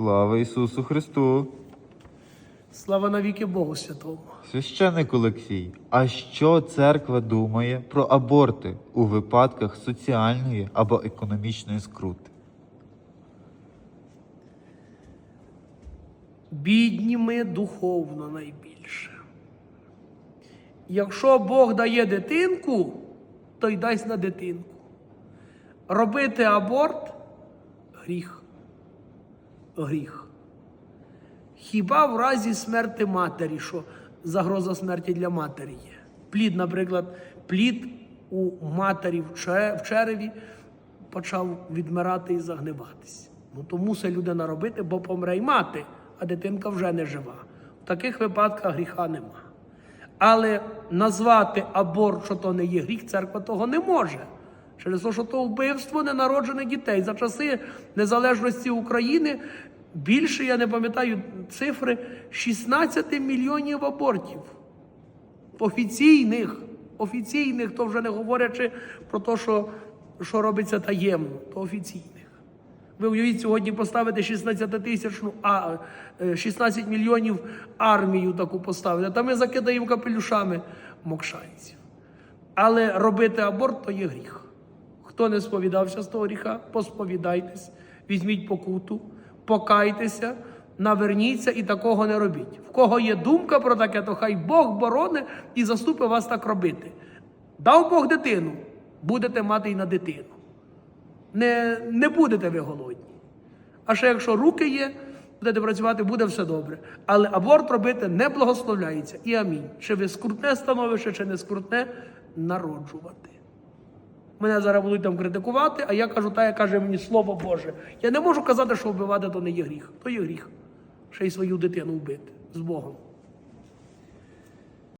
Слава Ісусу Христу! Слава навіки Богу Святому. Священник Олексій, а що церква думає про аборти у випадках соціальної або економічної скрути? Бідні ми духовно найбільше. Якщо Бог дає дитинку, то й дасть на дитинку. Робити аборт гріх. Гріх. Хіба в разі смерти матері, що загроза смерті для матері є? Плід, наприклад, плід у матері в череві почав відмирати і загниватись. Ну то мусить людина робити, бо помре й мати, а дитинка вже не жива. В таких випадках гріха нема. Але назвати аборт, що то не є гріх, церква того не може. Через те, що то вбивство ненароджених дітей. За часи незалежності України більше, я не пам'ятаю цифри, 16 мільйонів абортів. Офіційних, офіційних, то вже не говорячи про те, що, що робиться таємно, то офіційних. Ви уявіть, сьогодні поставити 16 тисячну, а е, 16 мільйонів армію таку поставити. Та ми закидаємо капелюшами мокшанців. Але робити аборт то є гріх. Хто не сповідався з того гріха, посповідайтесь, візьміть покуту, покайтеся, наверніться і такого не робіть. В кого є думка про таке, то хай Бог бороне і заступи вас так робити. Дав Бог дитину, будете мати і на дитину не, не будете ви голодні. А ще якщо руки є, будете працювати, буде все добре. Але аборт робити не благословляється. І амінь. Чи ви скрутне становище, чи не скрутне, народжувати. Мене зараз будуть там критикувати, а я кажу, та я каже мені Слово Боже. Я не можу казати, що вбивати то не є гріх. То є гріх. Ще й свою дитину вбити з Богом.